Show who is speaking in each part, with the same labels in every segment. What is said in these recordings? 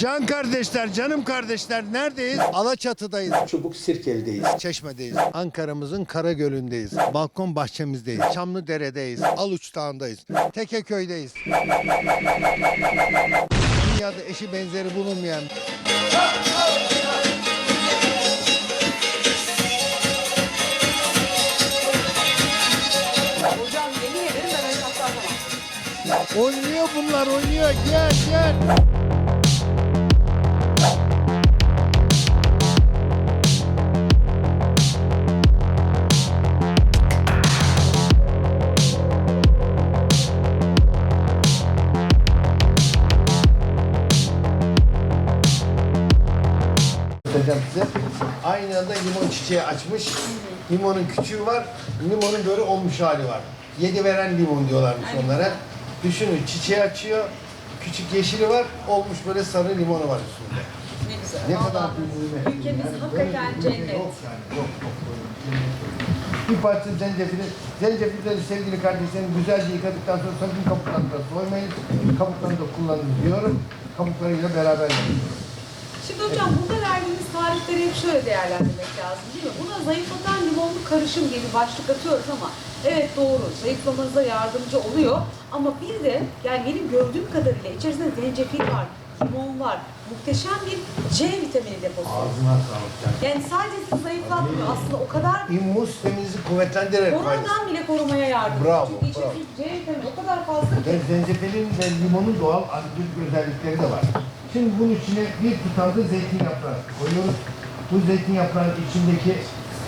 Speaker 1: Can kardeşler, canım kardeşler neredeyiz? Alaçatı'dayız. Çubuk Sirkeli'deyiz. Çeşme'deyiz. Ankara'mızın Karagöl'ündeyiz. Balkon bahçemizdeyiz. Çamlıdere'deyiz. Aluç Dağı'ndayız. Tekeköy'deyiz. Dünyada eşi benzeri bulunmayan
Speaker 2: Hocam yemin ederim ben öyle atlatamam.
Speaker 1: Oynuyor bunlar oynuyor. Gel gel. Göstereceğim size. Aynı anda limon çiçeği açmış. Limonun küçüğü var, limonun böyle olmuş hali var. Yedi veren limon diyorlarmış onlara. Düşünün çiçeği açıyor, küçük yeşili var, olmuş böyle sarı limonu var üstünde.
Speaker 2: Ne güzel.
Speaker 1: Ne
Speaker 2: Vallahi
Speaker 1: kadar bir nimet.
Speaker 2: Ülkemiz
Speaker 1: Yani
Speaker 2: hakikaten
Speaker 1: bir
Speaker 2: cennet.
Speaker 1: Yok yani, yok, yok böyle bir yok. Bir parça zencefili, zencefilleri sevgili kardeşlerim güzelce yıkadıktan sonra sakın kabuklarını da soymayın. Kabuklarını da kullanın diyorum. Kabuklarıyla beraber yapıyorum.
Speaker 2: Şimdi hocam burada verdiğimiz tarifleri hep şöyle değerlendirmek lazım değil mi? Buna zayıflatan limonlu karışım gibi başlık atıyoruz ama evet doğru zayıflamanıza yardımcı oluyor. Ama bir de yani benim gördüğüm kadarıyla içerisinde zencefil var, limon var. Muhteşem bir C vitamini deposu.
Speaker 1: Ağzına sağlık. Yani.
Speaker 2: Sadece sizi zayıflatmıyor aslında o kadar
Speaker 1: İmmün sisteminizi kuvvetlendirerek
Speaker 2: koronadan bile korumaya yardımcı.
Speaker 1: Bravo,
Speaker 2: Çünkü içerisinde C vitamini o kadar fazla ki.
Speaker 1: Ve zencefilin ve limonun doğal antibiyotik özellikleri de var. Şimdi bunun içine bir tutam da zeytin yaprağı koyuyoruz. Bu zeytin yaprağının içindeki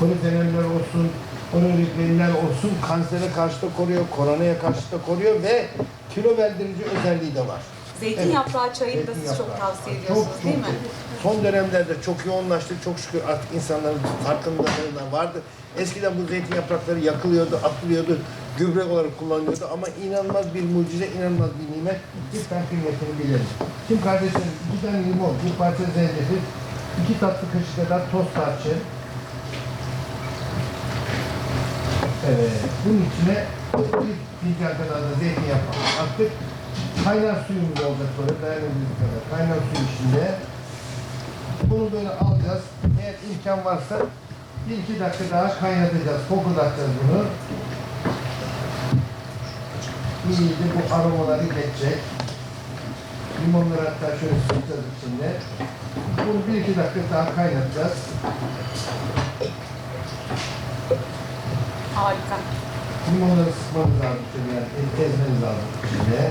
Speaker 1: polifenoller olsun, onuriklenler olsun kansere karşı da koruyor, koronaya karşı da koruyor ve kilo verdirici özelliği de var.
Speaker 2: Zeytin
Speaker 1: Evet.
Speaker 2: yaprağı çayını da siz çok tavsiye ediyorsunuz
Speaker 1: Çok,
Speaker 2: değil mi?
Speaker 1: çok. Son dönemlerde çok yoğunlaştı. Çok şükür artık insanların farkındalığından vardı. Eskiden bu zeytin yaprakları yakılıyordu, atılıyordu, gübre olarak kullanılıyordu ama inanılmaz bir mucize, inanılmaz bir nimet. Lütfen kıymetini bilelim. Şimdi kardeşlerim, iki tane limon, bir parça zencefil, iki tatlı kaşık kadar toz tarçın. Evet, bunun içine bir fincan kadar da zeytin yaprağı attık. Kaynar suyumuz olacak böyle dayanabildiğiniz kadar. Kaynar su içinde. Bunu böyle alacağız. Eğer imkan varsa bir iki dakika daha kaynatacağız. Kokulatacağız bunu. İyice bu aromaları geçecek. Limonları hatta şöyle sıkacağız içinde. Bunu bir iki dakika daha kaynatacağız.
Speaker 2: Harika.
Speaker 1: Limonları sıkmamız lazım yani ezmeniz lazım içinde.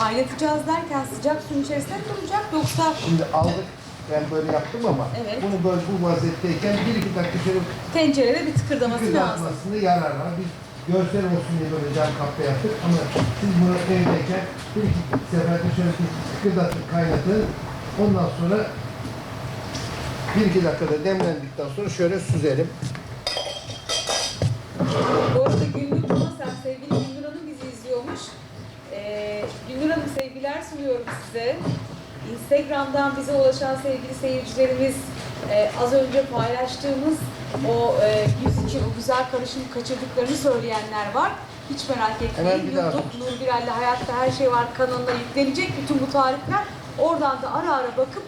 Speaker 2: Kaynatacağız derken sıcak suyun içerisinde mi duracak yoksa
Speaker 1: Şimdi aldık. Ben böyle yaptım ama
Speaker 2: Evet.
Speaker 1: bunu böyle bu vaziyetteyken bir iki dakika şöyle
Speaker 2: tencerede bir tıkırdaması lazım.
Speaker 1: kızartmasını yarar var. Biz görsel olsun diye böyle cam kapta yaptık ama siz bunu evdeyken bir iki seferde şöyle bir kızartıp kaynatın. Ondan sonra bir iki dakikada demlendikten sonra şöyle süzelim.
Speaker 2: Bu arada Gündür Hanım sevgiler sunuyorum size. Instagram'dan bize ulaşan sevgili seyircilerimiz e, az önce paylaştığımız o e, yüz için o güzel karışımı kaçırdıklarını söyleyenler var. Hiç merak etmeyin.
Speaker 1: daha.
Speaker 2: YouTube Nur Birel'le Hayatta Her Şey Var kanalına yüklenecek bütün bu tarifler. Oradan da ara ara bakıp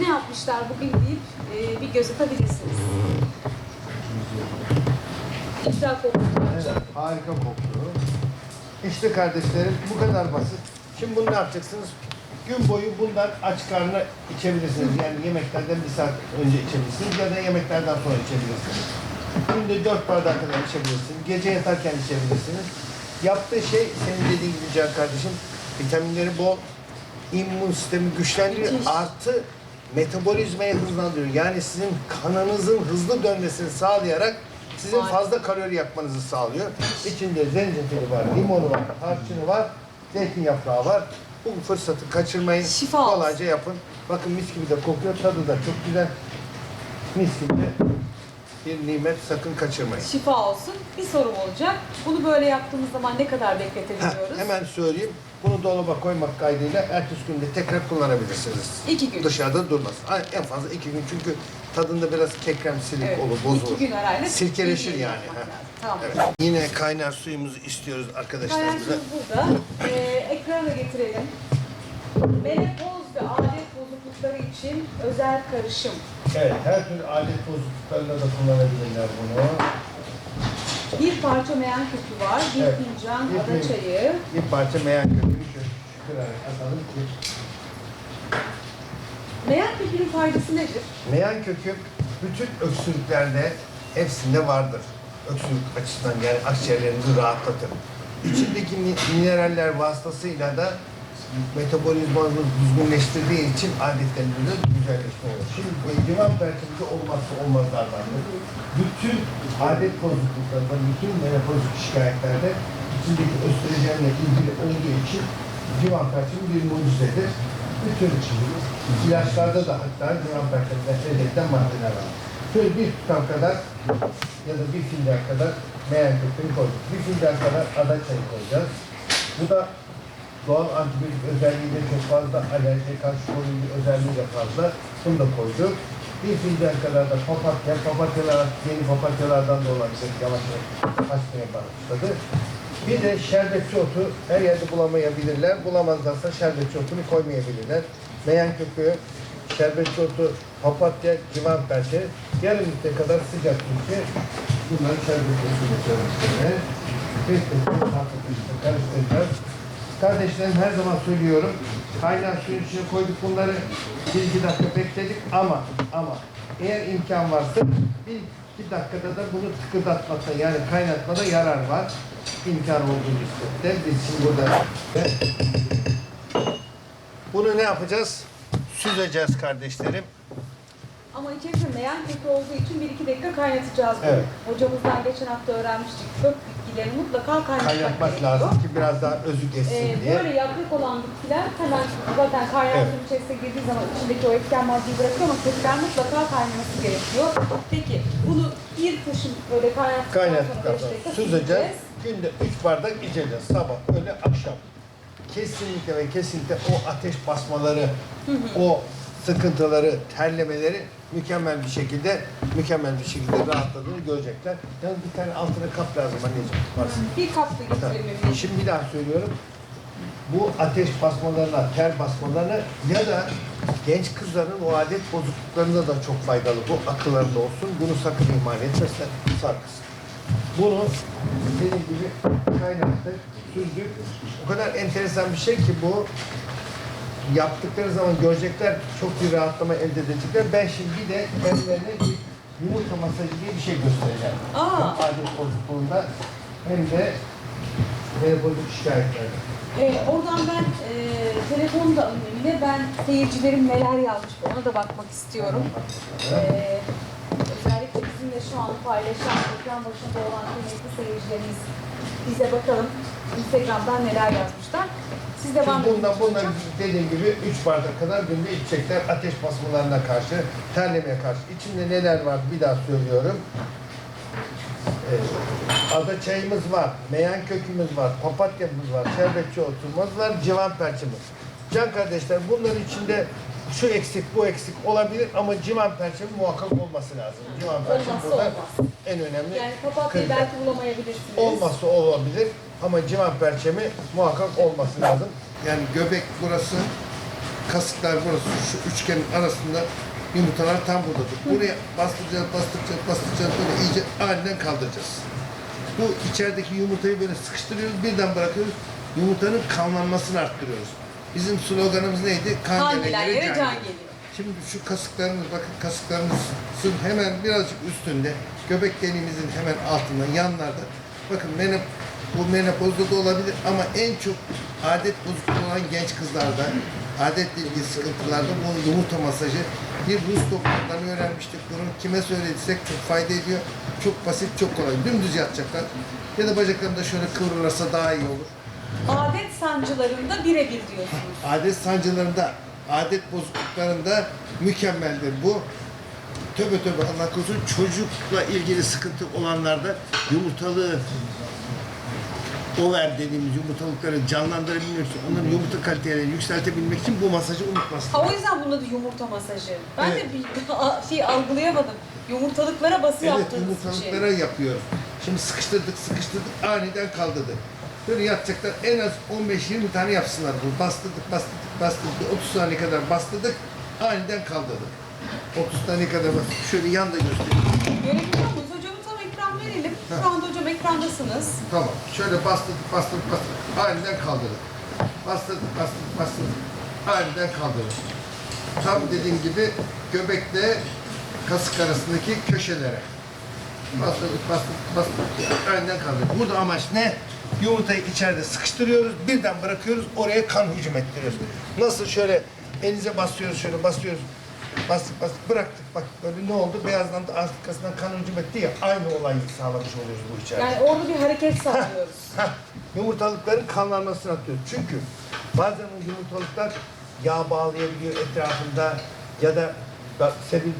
Speaker 2: ne yapmışlar bugün deyip e, bir göz atabilirsiniz. İftar kokusu.
Speaker 1: Evet, harika koktu. İşte kardeşlerim bu kadar basit. Şimdi bunu ne yapacaksınız? Gün boyu bundan aç karnına içebilirsiniz. Yani yemeklerden bir saat önce içebilirsiniz ya da yemeklerden sonra içebilirsiniz. Günde dört bardak kadar içebilirsiniz. Gece yatarken içebilirsiniz. Yaptığı şey senin dediğin gibi Can kardeşim vitaminleri bol, immün sistemi güçlendiriyor. Artı metabolizmayı hızlandırıyor. Yani sizin kanınızın hızlı dönmesini sağlayarak sizin fazla kalori yakmanızı sağlıyor. İçinde zencefili var, limonu var, tarçını var, zeytin yaprağı var. Bu fırsatı kaçırmayın.
Speaker 2: Şifa olsun.
Speaker 1: Kolayca yapın. Bakın mis gibi de kokuyor. Tadı da çok güzel. Mis gibi de bir nimet sakın kaçırmayın.
Speaker 2: Şifa olsun. Bir sorum olacak. Bunu böyle yaptığımız zaman ne kadar
Speaker 1: Heh,
Speaker 2: bekletebiliyoruz?
Speaker 1: hemen söyleyeyim. Bunu dolaba koymak kaydıyla ertesi günde tekrar kullanabilirsiniz.
Speaker 2: İki gün.
Speaker 1: Dışarıda durmaz. Ay, En fazla iki gün çünkü tadında biraz kekremsilik
Speaker 2: Evet.
Speaker 1: olur, bozulur.
Speaker 2: İki gün arayla
Speaker 1: Sirkeleşir
Speaker 2: bir gün
Speaker 1: yani.
Speaker 2: yapmak
Speaker 1: heh.
Speaker 2: lazım. Tamam.
Speaker 1: Evet. Yine kaynar suyumuzu istiyoruz arkadaşlarımıza.
Speaker 2: Kaynakçımız burada. Ee, ekrana getirelim. Menopoz ve adet bozuklukları için özel karışım.
Speaker 1: Evet, her türlü alet bozukluklarında da kullanabilirler bunu.
Speaker 2: Bir parça meyan kökü var, bir
Speaker 1: Evet.
Speaker 2: fincan
Speaker 1: Bir
Speaker 2: ada çayı.
Speaker 1: Bir parça meyan şöyle kırarak atalım ki.
Speaker 2: Meyan kökünün faydası nedir?
Speaker 1: Meyan kökü bütün öksürüklerde hepsinde vardır. Öksürük açısından yani akciğerlerimizi rahatlatır. İçindeki mi- mineraller vasıtasıyla da metabolizmamızı düzgünleştirdiği için adetlerimizi güzelleşme olur. Şimdi bu divan perçeminde olmazsa olmazlardan. Bütün adet bozukluklarında, bütün menopozik şikayetlerde içindeki östrojenle ilgili olduğu için divan perçemi bir mucizedir. Bütün ilaçlarda da hatta divan perçeminden elde edilen maddeler var. Şöyle bir tutam kadar ya da bir fincan kadar meyan kökünü koyduk. Bir fincan kadar ada çayı koyacağız. Bu da doğal antibiyotik özelliği de çok fazla, alerjiye karşı koruyucu özelliği de fazla. Bunu da koyduk. Bir fincan kadar da papatya, papatyalar, yeni papatyalardan da olabilir, yavaş yavaş açmaya başladı. Bir de şerbetçi otu her yerde bulamayabilirler. Bulamazlarsa şerbetçi otunu koymayabilirler. Meyan kökü, şerbetçi otu, papatya, civan perçe, yarım litre kadar sıcak su bunları koyuyoruz içine. Beş dakika hafif karıştıracağız. Kardeşlerim her zaman söylüyorum. Kaynar suyun içine koyduk bunları. Bir iki dakika bekledik ama ama eğer imkan varsa bir iki dakikada da bunu tıkırdatmakta yani kaynatmada yarar var. İmkan olduğu nispette biz şimdi burada bunu ne yapacağız? Süzeceğiz kardeşlerim.
Speaker 2: Ama içerisinde meyan kökü olduğu için 1-2 dakika kaynatacağız bunu.
Speaker 1: Evet.
Speaker 2: Hocamızdan geçen hafta öğrenmiştik. Kök bitkileri mutlaka kaynatmak
Speaker 1: Kaynatmak
Speaker 2: gerekiyor.
Speaker 1: lazım ki biraz daha özü geçsin
Speaker 2: Ee,
Speaker 1: diye.
Speaker 2: böyle yaprak olan bitkiler hemen zaten kaynar
Speaker 1: Evet.
Speaker 2: içerisine girdiği zaman içindeki o etken maddeyi bırakıyor ama kökler mutlaka kaynaması gerekiyor. Peki bunu bir taşın böyle kaynattıktan sonra
Speaker 1: Kaynattıktan
Speaker 2: 5
Speaker 1: sonra süzeceğiz. Günde 3 bardak içeceğiz. Sabah, öğle, akşam. Kesinlikle ve kesinlikle o ateş basmaları, o sıkıntıları, terlemeleri mükemmel bir şekilde mükemmel bir şekilde rahatladığını görecekler. Yalnız bir tane altına kap lazım anneciğim. Varsın.
Speaker 2: Bir kap da getirelim.
Speaker 1: Şimdi bir daha söylüyorum. Bu ateş basmalarına, ter basmalarına ya da genç kızların o adet bozukluklarında da çok faydalı. Bu akıllarında olsun. Bunu sakın ihmal etmesinler. Sar kızım. Bunu dediğim gibi kaynattık, süzdük. O kadar enteresan bir şey ki bu yaptıkları zaman görecekler çok bir rahatlama elde edecekler. Ben şimdi bir de kendilerine bir yumurta masajı diye bir şey göstereceğim.
Speaker 2: Aa.
Speaker 1: Adet bozukluğunda hem de menopozik şikayetlerde.
Speaker 2: Ee, oradan ben e, telefonu da alayım Emine. Ben seyircilerim neler yazmış ona da bakmak istiyorum. Ee, özellikle bizimle şu an paylaşan, ekran başında olan kıymetli seyircilerimiz bize bakalım Instagram'dan neler yazmışlar. Siz devam edin.
Speaker 1: bundan, bundan dediğim gibi 3 bardak kadar günde içecekler ateş basmalarına karşı, terlemeye karşı. İçinde neler var bir daha söylüyorum. Ee, ada çayımız var, meyan kökümüz var, papatyamız var, şerbetçi otumuz var, civan perçimiz. Can kardeşler bunların içinde şu eksik bu eksik olabilir ama civan perçemi muhakkak olması lazım. Civan perçemi
Speaker 2: Olmazsa
Speaker 1: burada
Speaker 2: olmaz.
Speaker 1: en önemli.
Speaker 2: Yani papatyayı
Speaker 1: kriter.
Speaker 2: belki bulamayabilirsiniz.
Speaker 1: Olmazsa olabilir ama civan perçemi muhakkak olması lazım. Yani göbek burası, kasıklar burası, şu üçgenin arasında yumurtalar tam buradadır. Buraya bastıracağız, bastıracağız, bastıracağız, böyle iyice aniden kaldıracağız. Bu içerideki yumurtayı böyle sıkıştırıyoruz, birden bırakıyoruz. Yumurtanın kanlanmasını arttırıyoruz. Bizim sloganımız neydi? Kan
Speaker 2: Kan
Speaker 1: gelen yere can
Speaker 2: can geliyor.
Speaker 1: Şimdi şu kasıklarımız bakın kasıklarımızın hemen birazcık üstünde göbek deliğimizin hemen altında yanlarda. Bakın menop bu menopozda da olabilir ama en çok adet bozukluğu olan genç kızlarda adetle ilgili sıkıntılarda bu yumurta masajı. Bir Rus doktorundan öğrenmiştik bunu. Kime söylediysek çok fayda ediyor. Çok basit çok kolay. Dümdüz yatacaklar. Ya da bacaklarında şöyle kıvrılırsa daha iyi olur
Speaker 2: Adet sancılarında birebir diyorsunuz.
Speaker 1: adet sancılarında, adet bozukluklarında mükemmeldir bu. Töbe töbe Allah korusun çocukla ilgili sıkıntı olanlarda yumurtalığı over dediğimiz yumurtalıkları canlandırabilmek için, onların yumurta kalitelerini yükseltebilmek için bu masajı unutmasın.
Speaker 2: Ha o yüzden bunun adı yumurta masajı. Ben
Speaker 1: Evet.
Speaker 2: de bir şey algılayamadım. Yumurtalıklara bası
Speaker 1: Evet,
Speaker 2: yaptığınız
Speaker 1: yumurtalıklara
Speaker 2: için.
Speaker 1: yapıyoruz. Şimdi sıkıştırdık, sıkıştırdık, aniden kaldırdık. Böyle yapacaklar en az 15-20 tane yapsınlar bunu. Bastırdık, bastırdık, bastırdık. 30 saniye kadar bastırdık. Aniden kaldırdık. 30 saniye kadar bastırdık. Şöyle yanda göstereyim.
Speaker 2: Görebiliyor muyuz? Hocamın tam ekran verelim. Şu anda hocam ekrandasınız.
Speaker 1: Tamam. Şöyle bastırdık, bastırdık, bastırdık. Aniden kaldırdık. Bastırdık, bastırdık, bastırdık. Aniden kaldırdık. Tam dediğim gibi göbekle kasık arasındaki köşelere. Bastırdık, bastırdık, bastırdık. Aniden kaldırdık. Burada amaç ne? Yumurtayı içeride sıkıştırıyoruz, birden bırakıyoruz, oraya kan hücum ettiriyoruz. Nasıl şöyle elinize basıyoruz, şöyle basıyoruz. Bastık bastık bıraktık. Bak böyle ne oldu? Beyazlandı arkasından kan hücum etti ya. Aynı olayı sağlamış oluyoruz bu içeride.
Speaker 2: Yani orada bir hareket sağlıyoruz.
Speaker 1: Yumurtalıkların kanlanmasını atıyor. Çünkü bazen o yumurtalıklar yağ bağlayabiliyor etrafında ya da bak, sebebi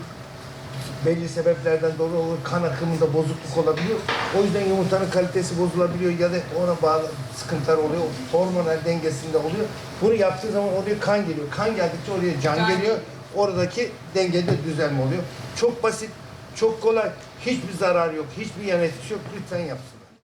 Speaker 1: belli sebeplerden dolayı olur, kan akımında bozukluk olabiliyor. O yüzden yumurtanın kalitesi bozulabiliyor ya da ona bağlı sıkıntılar oluyor. Hormonal dengesinde oluyor. Bunu yaptığı zaman oraya kan geliyor. Kan geldikçe oraya can
Speaker 2: Can
Speaker 1: geliyor. Oradaki dengede düzelme oluyor. Çok basit, çok kolay. Hiçbir zarar yok, hiçbir yan etkisi yok. Lütfen yapsınlar.